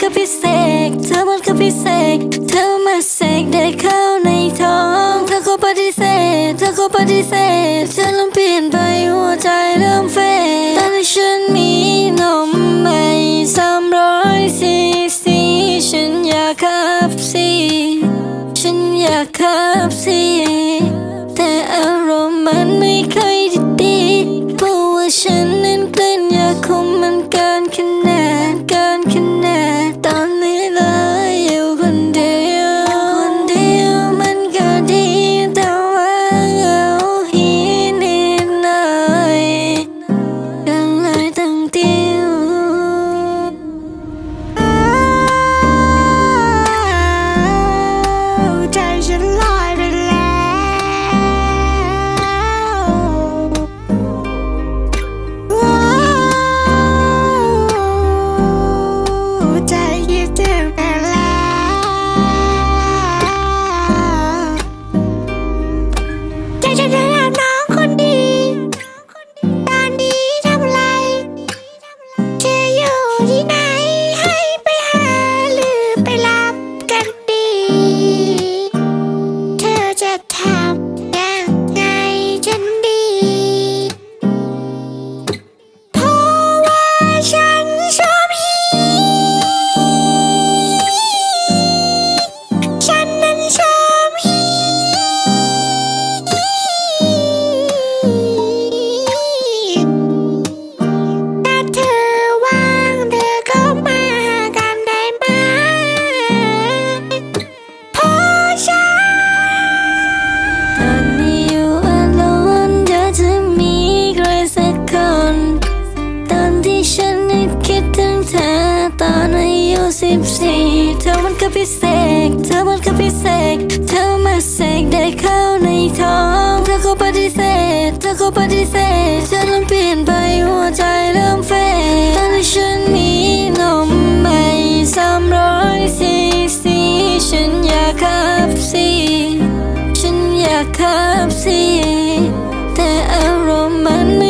คือพิเศษ เธอมันคือพิเศษ เธอมาเสกได้เข้าในท้อง เธอก็ปฏิเสธ เธอก็ปฏิเสธฉันเริ่มเปลี่ยนไปหัวใจเริ่มเฟดตอนที่ฉันมีนมใหม่สามร้อยซีซีฉันอยากขับซีฉันอยากขับซี เธ สิเธอมันก็พิเศษ เธอมันก็พิเศษ เธอมาเสกได้เข้าในท้อง เธอก็ปฏิเสธ เธอก็ปฏิเสธฉันเริ่มเปลี่ยนไปหัวใจเริ่มเฟดตอนที่ฉันมีนมใหม่สามร้อยซีซีฉันอยากขับซีฉันอยากขับซีแต่อารมณ์มันไม่